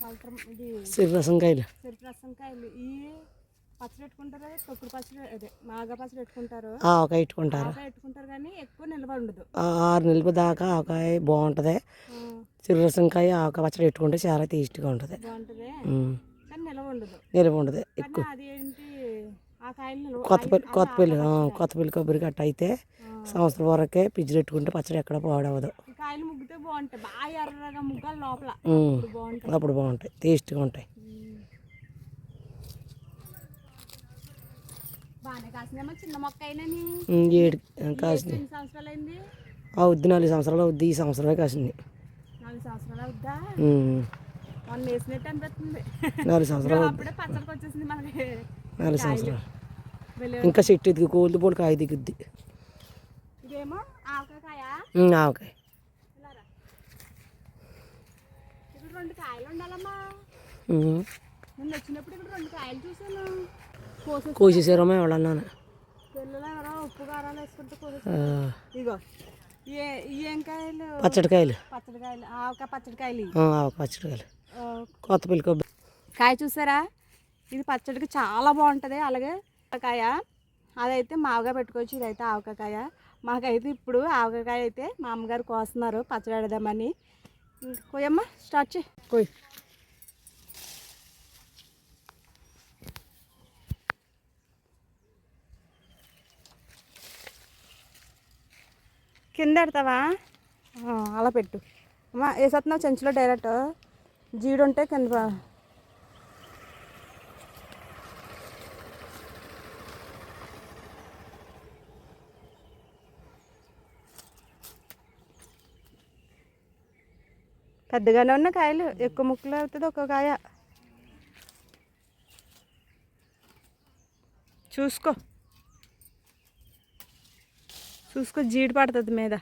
సంవత్సరం ఇది ఈ పచ్చడి పెట్టుకుంటారు తొక్కుడు పచ్చడి అదే మాగా పచ్చడి పెట్టుకుంటారు. ఆవకాయ ఇట్టుకుంటారు ఆవకాయ పెట్టుకుంటారు కానీ ఎక్కువ నిల్వ ఉండదు. ఆరు నెలల దాకా ఆవకాయ బాగుంటుంది. ఆ, సిరిరసం కాయ ఆవకాయ పచ్చడి పెట్టుకుంటే చాలా టేస్ట్గా ఉంటుంది. బాగుంటుంది. కానీ నిల్వ ఉండదు. నిలవ ఉండదు ఎక్కువ. అదేంటి ఆ కాయలు నిల్వ కొత్తపల్లి కొత్తపల్లి. కొత్తపల్లి కొబ్బరి గట్ట అయితే సంవత్సరం వరకే ఫ్రిడ్జ్ పెట్టుకుంటే పచ్చడి ఎక్కడ పాడవదు. అప్పుడు బాగుంటాయి. టేస్ట్గా ఉంటాయి. ఏడు కాసింది. అవుద్ది నాలుగు సంవత్సరాలు అవుద్ది. ఈ సంవత్సరమే కాసింది. నాలుగు సంవత్సరాలు నాలుగు సంవత్సరాలు ఇంకా చెట్టు ఎదిగి కోల్ది పోలు కాయ దిగుద్ది. ఇదేమో ఆవకాయ ఇక్కడ రెండు కాయలు ఉండాలమ్మా. ఉమ్. నిన్న వచ్చినప్పుడు ఇక్కడ రెండు కాయలు చూసాను కోసేసి కోసేసారమ్మా ఎవడన్నాను పిల్లలు ఎవరో ఉప్పు కారాలు వేసుకుంటే ఇగో ఏ కాయలు? పచ్చడికాయలు పచ్చడి కాయలు. ఆవకాయ పచ్చడి కాయలు ఇవి. ఆ, ఆవకాయ పచ్చడికాయలు ఆ, కొత్తపల్లి కొబ్బరి. కాయ చూసారా? ఇది పచ్చడికి చాలా బాగుంటుంది. అలాగే కాయ అదైతే మావుగా పెట్టుకోవచ్చు. ఇదైతే ఆవకాయ మాకైతే ఇప్పుడు ఆవకాయ అయితే మా అమ్మగారు కోస్తున్నారు పచ్చడి కోయమ్మ స్టార్ట్ చేయి. కోయ్. కింద పెడతావా? అలా పెట్టు. అమ్మా వేసేస్తున్నావు చెంచులో డైరెక్ట్ జీడు ఉంటే కింద పెద్దగానే ఉన్న కాయలు ఎక్కువ ముక్కలు అవుతుంది ఒక్క కాయ. చూసుకో. చూసుకో జీడి పడుతుంది మీద.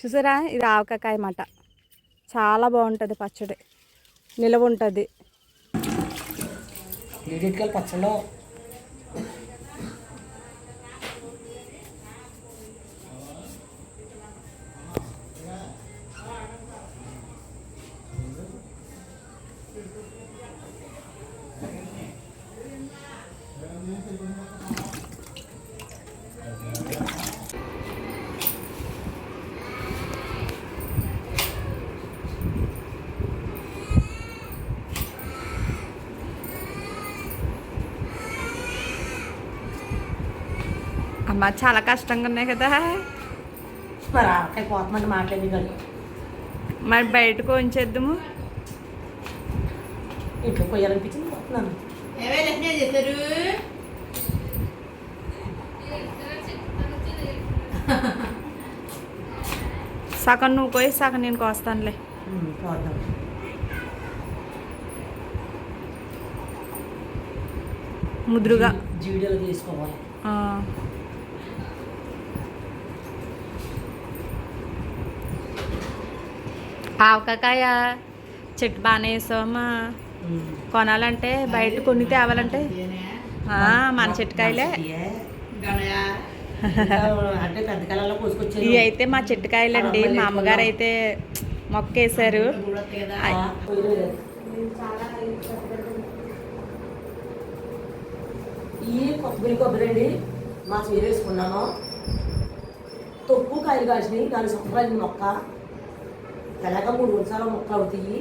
చూసారా? ఇది ఆవకాయ మాట. చాలా బాగుంటుంది పచ్చడి. నిలవ ఉంటుంది. నీటికాయలు అమ్మ చాలా కష్టంగా ఉన్నాయి కదా. మరి బయటకు ఉంచేద్దాము ఇంట్లో సగం నువ్వు పోయి సగం నేను కోస్తానులే. ముదురుగా. జీడియాలు తీసుకోవాలి. ఆవకాయ చెట్టు బాగానే వేసామా కొనాలంటే బయట కొన్ని తేవాలంటే? మన చెట్టుకాయలే. ఇవి అయితే మా చెట్టుకాయలండి. మా అమ్మగారు అయితే మొక్క వేసారు ఈ కొబ్బరి కొబ్బరి అండి మా చీర వేసుకున్నాను. తొక్కు కాయలు కాసినాయి. దాని సంవత్సరాలు మొక్క. ఎలాగ మూడు వందల మొక్కలు అవుతాయి.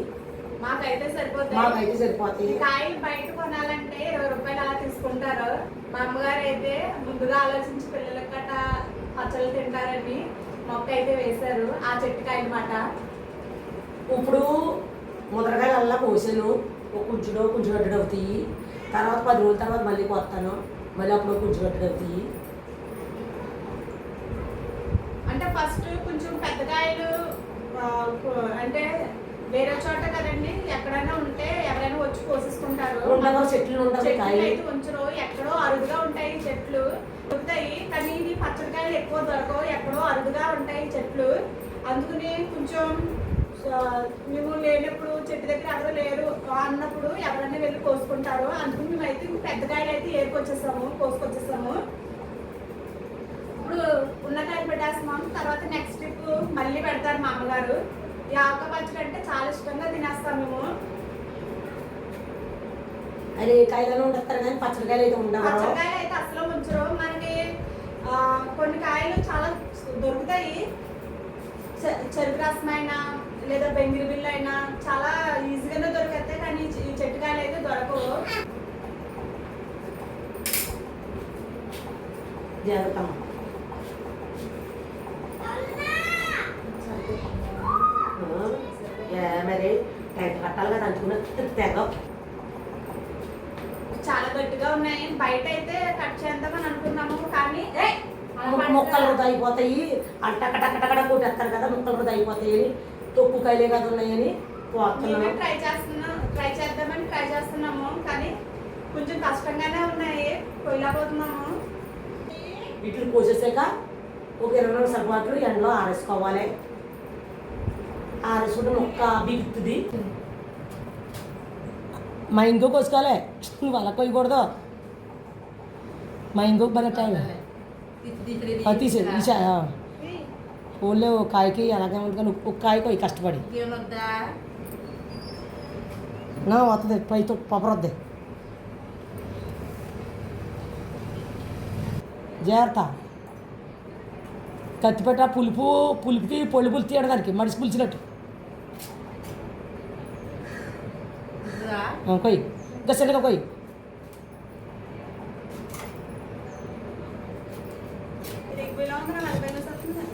మాకైతే సరిపోతాయి. మాకైతే సరిపోతాయి. కాయలు బయట కొనాలంటే ఇరవై రూపాయలు అలా తీసుకుంటారు. మా అమ్మగారు అయితే ముందుగా ఆలోచించి పిల్లలకు గట్ట పచ్చళ్ళు తింటారని మొక్క అయితే వేశారు. ఆ చెట్టు కాయ అనమాట ఇప్పుడు ముద్రకాయలు అల్లా పోసాను ఒక కుంచుడో కుంచు గడ్డడు అవుతాయి. తర్వాత పది రోజుల తర్వాత మళ్ళీ కొత్తాను. మళ్ళీ అప్పుడు కుంచు గడ్డడు అవుతాయి. అంటే ఫస్ట్ కొంచెం పెద్ద కాయలు ఆ, కు- అంటే వేరే చోట కదండి ఎక్కడైనా ఉంటే ఎవరైనా వచ్చి కోసేసుకుంటారు చెట్లు ఉండవు చెట్లు కాయలు. అయితే ఉంచరు ఎక్కడో అరుదుగా ఉంటాయి చెట్లు. ఉంటాయి కానీ ఇది పచ్చడికాయలు ఎక్కువ దొరకవు ఎక్కడో అరుదుగా ఉంటాయి చెట్లు. అందుకని కొంచెం మేము లేనప్పుడు చెట్టు దగ్గర ఎవరు లేరు అన్నప్పుడు ఎవరైనా వెళ్ళి కోసుకుంటారు అందుకని మేము అయితే పెద్ద కాయలు అయితే ఏరుకొచ్చేసాము కోసుకొచ్చేసాము ఇప్పుడు ఉన్న కాయలు పెట్టేస్తాం పెట్టేస్తున్నాం తర్వాత నెక్స్ట్ ట్రిప్ మళ్ళీ పెడతారు మా అమ్మగారు ఈ ఆవకాయ పచ్చడి అంటే చాలా ఇష్టంగా తినేస్తాం మేము. అది కాయలను ఉండేస్తారు కానీ పచ్చడికాయలు అయితే ఉండవు పచ్చడికాయలు అయితే అసలు ఉంచరు మనకి కొన్ని కాయలు చాలా దొరుకుతాయి. చెరుకు రసం అయినా లేదా బెంగిరి బిల్లు అయినా చాలా ఈజీగానే దొరుకుతాయి కానీ ఈ చెట్టుకాయలు అయితే దొరకవు. జాగ్రత్త ఏ మరి టైట్ కట్టాలి తెగ. చాలా గట్టిగా ఉన్నాయి. బయట అయితే కట్ చేద్దామని అనుకున్నాము కానీ మొక్కలు వృధా అయిపోతాయి అంట టకటకట కొట్టేస్తారు కదా మొక్కలు వృధా అయిపోతాయి అని తొక్కు కాయలే కదా ఉన్నాయని ట్రై చేస్తున్నాం ట్రై చేద్దామని ట్రై చేస్తున్నాము కానీ కొంచెం కష్టంగానే ఉన్నాయి. పోయలేకపోతున్నాము వీటిని కోసేసాక ఒక ఇరవై రెండు సరిపాట్లు ఎండలో ఆరేసుకోవాలి. ఆరేసుకుంటే మొక్క బిగుతుంది మా ఇంకో కోసుకోవాలి నువ్వు అలా కొయ్యకూడదు. మా ఇంకొక బల టైం తీసే తీసా ఓన్లే ఒక కాయకి అలాగే కానీ ఒక కాయ కొయ్యి కష్టపడి. నా వస్తుంది పైతో పప్పర వద్దే. జాగ్రత్త. కత్తిపెట్ట పులుపు పులుపుకి పొళ్ళు పులుపు తీయడానికి మడిసి పులిచినట్టు. ఆ, కొయ్యి ఇంకా సెల్లుగా కొయ్యి ఇది ఎక్కువలో ఉంది నలభై నిమిషాలు వస్తుంది.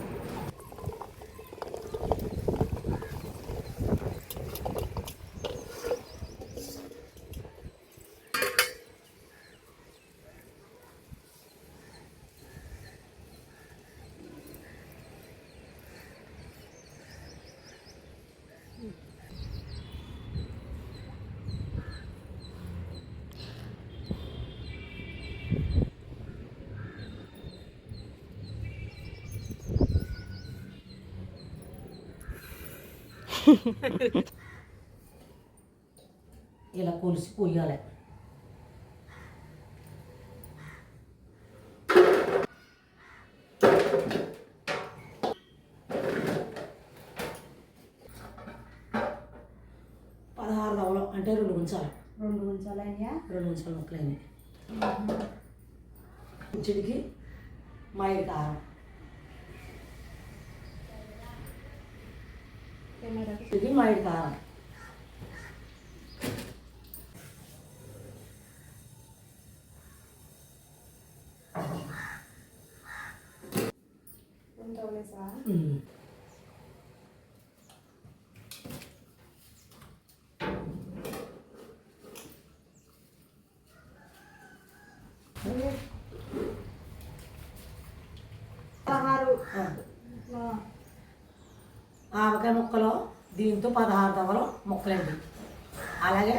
ఇలా కొలిసి కొయ్యాలి పదహారు దవలు అంటే రెండు ఉంచాలి రెండు ఉంచాలయ్యా రెండు ఉంచాలి ముక్కలైనవి. చిడికి మామిడి కారం. చిడికి మామిడి కారం ఉమ్. పదహారు ఆ. ఆవకాయ ముక్కలు దీంతో పదహారు దవలు ముక్కలండి. అలాగే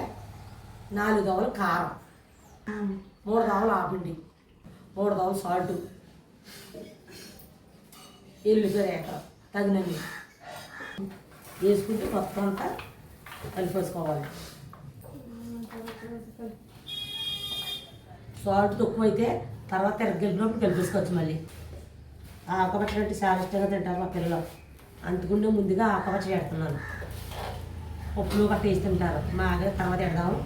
నాలుగు దవలు కారం. మూడు దవలు ఆపిండి. మూడు దవలు సాల్ట్. ఎల్లుగడ్డ రేఖ తగినన్ని వేసుకుంటే మొత్తం అంతా కలిపేసుకోవాలి. సాల్ట్ తక్కువ అయితే తర్వాత ఎరగలిపినప్పుడు కలిపేసుకోవచ్చు మళ్ళీ. ఆకుపచ్చడి అంటే చాలా ఇష్టంగా తింటారు మా పిల్లలు. అంతకుండా ముందుగా ఆకుపచ్చడి పెడుతున్నాను పప్పులు గట్ట వేసి తింటారు. మా తర్వాత పెడదాము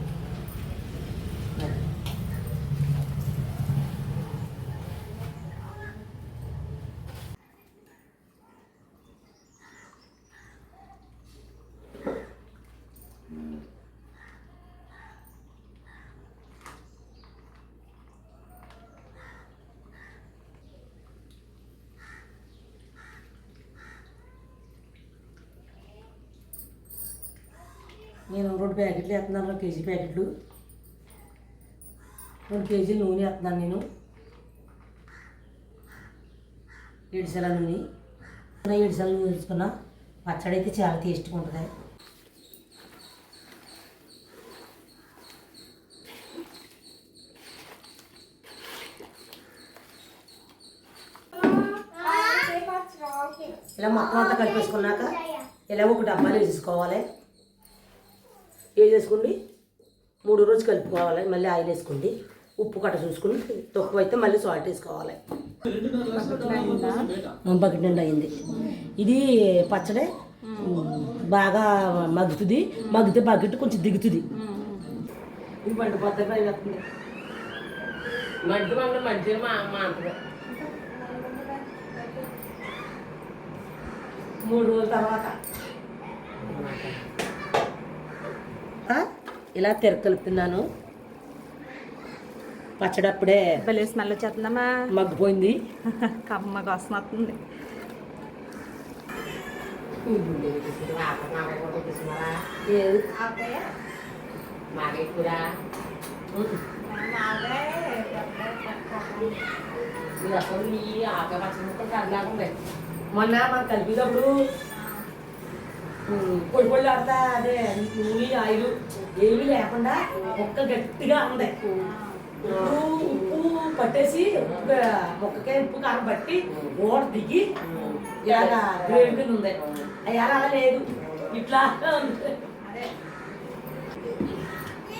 నేను రెండు ప్యాకెట్లు వేస్తున్నాను రెండు కేజీ ప్యాకెట్లు రెండు కేజీలు నూనె వేస్తున్నాను నేను ఏడుసల నూనె ఏడుసల నూనె వేసుకున్నా పచ్చడి అయితే చాలా టేస్ట్గా ఉంటుంది ఇలా మొత్తం అంతా కలిపేసుకున్నాక ఇలా ఒక డబ్బాలు వేసుకోవాలి వేసేసుకోండి మూడు రోజు కలుపుకోవాలి. మళ్ళీ ఆయిల్ వేసుకోండి. ఉప్పు కట్ట చూసుకుని తక్కువ అయితే మళ్ళీ సాల్ట్ వేసుకోవాలి. బకెట్ నిండా అయింది. ఇది పచ్చడి. బాగా మగ్గుతుంది. మగ్గితే బకెట్ కొంచెం దిగుతుంది. ఇది మా అమ్మ మూడు రోజుల తర్వాత. ఇలా తిరగలుపుతున్నాను పచ్చడి అప్పుడే భలే స్మెల్ వచ్చేస్తుందమ్మా. మగ్గిపోయింది. వస్తుంది పచ్చడి ముక్కలు కదలాకుండా మొన్న మనం కలిపేటప్పుడు ఉమ్, పొడి పొడి ఆడతా అదే నూనె ఆయిల్ ఏమీ లేకుండా మొక్క గట్టిగా ఉంది. ఉప్పు ఉప్పు పట్టేసి ఉప్పు మొక్కకే ఉప్పు కారం పట్టి ఓడ దిగి ఇలాగా గ్రేవీ కింద ఉంది. అయ్యా అలా లేదు. ఇట్లా ఉంది.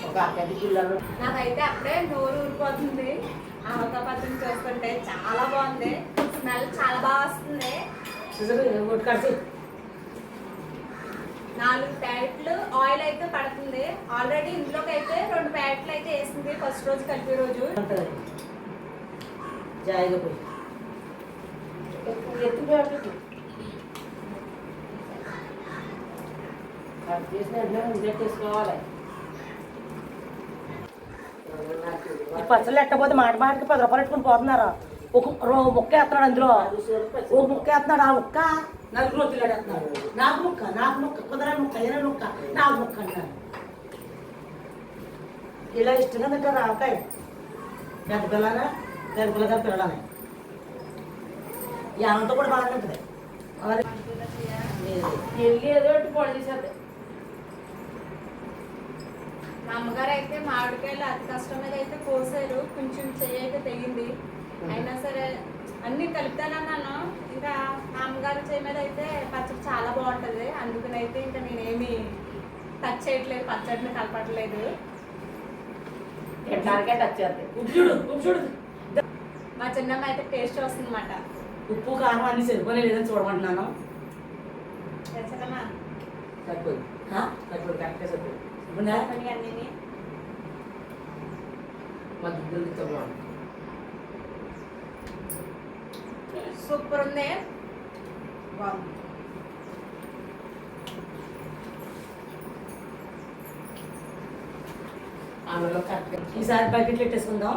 ఒక అక్కడి పిల్లలు నాకైతే అప్పుడే నోరు ఊరిపోతుంది. ఆవకాయ పచ్చడి చూస్తుంటే చాలా బాగుంది. స్మెల్ చాలా బాగా వస్తుంది. నాలుగు ప్యాకెట్లు ఆయిల్ అయితే పడుతుంది. ఆల్రెడీ ఇందులోకి అయితే రెండు ప్యాకెట్లు అయితే వేసింది ఫస్ట్ రోజు కలిపి రోజు. జాయిగా పోయి. ఎత్తు కట్ చేసిన ఈ పచ్చళ్ళు ఎట్టపోతే మాట మాటకి పది రూపాయలు పెట్టుకుని పోతున్నారు? ఒక రో- ముక్క వేస్తున్నాడు అందులో. ఒక ముక్క వేస్తున్నాడు. ఆ ముక్క నలుగురు రోజులు అంటున్నాడు నాకు ముక్క నాకు ముక్క కుదరా ముక్క ఎనని ముక్క నాకు ముక్క అంటారు. ఇలా ఇష్టంగా తింటారు ఆవకాయ పెద్ద పిల్లనా? పెద్ద పిల్లగా పిల్లలని ఈ అనంతో కూడా బాగానే ఉంటుంది. వెళ్ళి ఏదో ఒకటి పొడి చేసేది మా అమ్మగారు అయితే మామిడికాయలు అతి కష్టం మీద అయితే కోసారు. కొంచెం చెయ్యి అయితే తెగింది. అయినా సరే అన్ని కలుపుతానన్నాను. ఇంకా అమ్మగారు చేయి మీద అయితే పచ్చడి చాలా బాగుంటుంది. అందుకని అయితే ఇంకా నేనేమి టచ్ చేయట్లేదు పచ్చడిని కలపట్లేదు. ఎట్లాగే టచ్ చేస్తుంది ఉప్పు ఉప్పు మా చిన్నమ్మ అయితే టేస్ట్ వస్తుందన్నమాట ఉప్పు కారం అన్ని సరిపోలే లేదని చూడమంటున్నాను. కరెక్ట్గా సరిపోయింది ఇప్పుడు పని అన్నీ మా దుడ్డు బాగుంది సూపర్ ఉంది బాగుంది ఈసారి బకెట్లు పెట్టేసుకుందాం.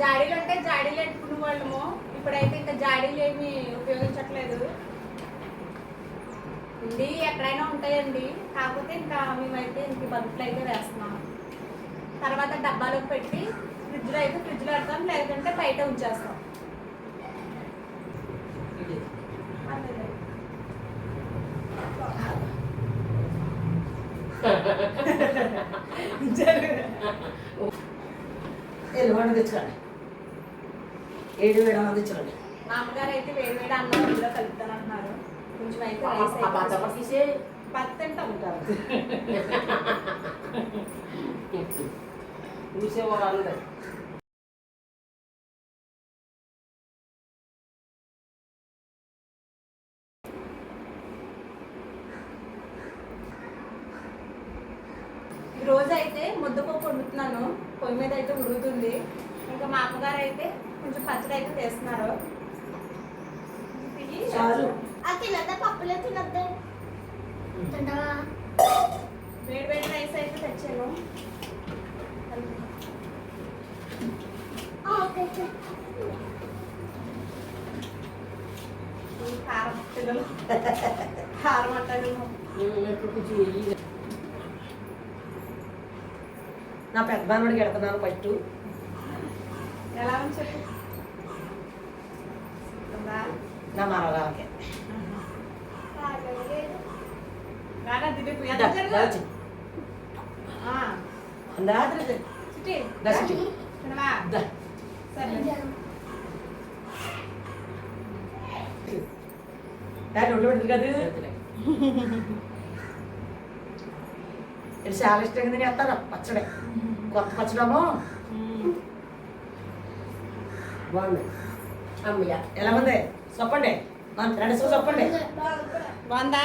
జాడీలు అంటే జాడీలు పెట్టుకునే వాళ్ళము ఇప్పుడైతే ఇంకా జాడీలు ఏమి ఉపయోగించట్లేదు. ఉండి ఎక్కడైనా ఉంటాయండి. కాకపోతే ఇంకా మేమైతే ఇంక బతుకులు అయితే వేస్తున్నాం. తర్వాత డబ్బాలోకి పెట్టి ఫ్రిడ్జ్లో అయితే ఫ్రిడ్జ్లో పెడతాం. లేదంటే బయట ఉంచేస్తాం ఇది. అంతే. ఎల్లుగొండ తెచ్చుకోండి ఏడు వేడు మంది తెచ్చుకోండి మా అమ్మగారు అయితే వేడి వేడి అన్నం ఇందులో కలుపుతానంటున్నారు. కొంచెం అయితే రైస్ ఆ పాత అయితే తీసే పత్తి తింటాం చూసేవారు అందరు ఈ రోజు అయితే ముద్దపప్పు వండుతున్నాను పొయ్యి మీద అయితే ఉడుకుతుంది ఇంకా మా అమ్మగారు అయితే కొంచెం పచ్చడి అయితే తీస్తున్నారు ఇది చాలు ఆ తినద్దా పప్పులో తినద్దా తింటావా వేడి వేడి రైస్ అయితే తెచ్చాను. కారం పిల్లలు. కారం వెయ్యి. నా పెద్ద బామ్మడికి వెళ్తున్నాను ఫస్ట్ ఎలా ఉంది? చెప్పు? నా మరొకకి రానా దిలీప్ ఎంత జరుగు? ఆ, అందా చిట్టి, దా చిట్టి. తినవా? దా. సరే దాన్ని ఒళ్ళు పెడుతుంది కదా ఇది చాలా ఇష్టంగా తినేస్తారు పచ్చడి కొత్త పచ్చడమో బాగుంది అమ్మయ్య ఎలా ఉంది చెప్పండి మన ఫ్రెండ్స్ చెప్పండి బాగుందా